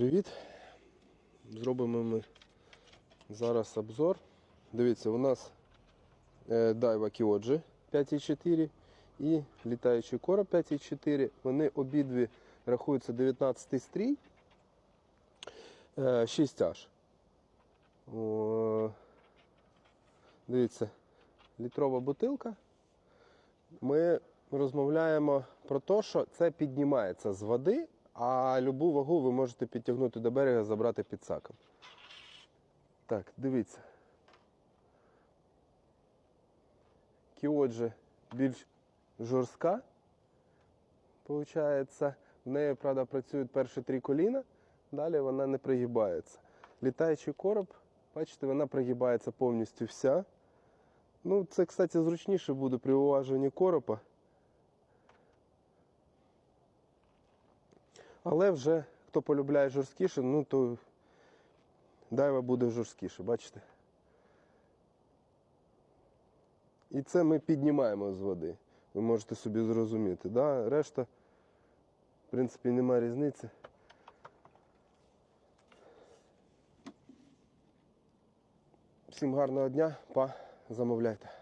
привіт! Зробимо ми зараз обзор. Дивіться, у нас е, Daiwa Kyoji 5.4 і літаючий короб 5.4. Вони обидві рахуються 19 стрій. 6 тяж. О, Дивіться, літрова бутилка. Ми розмовляємо про те, що це піднімається з води, а любу вагу ви можете підтягнути до берега, забрати під саком. Так, дивіться. Кіоджі більш жорстка. Получається, в неї, правда, працюють перші три коліна, далі вона не пригибається. Літаючий короб, бачите, вона пригибається повністю вся. Ну, це, кстати, зручніше буде при уваженні коропа. Але вже хто полюбляє жорсткіше, ну то дайва буде жорсткіше, бачите? І це ми піднімаємо з води. Ви можете собі зрозуміти. Да? Решта, в принципі, немає різниці. Всім гарного дня, па, замовляйте.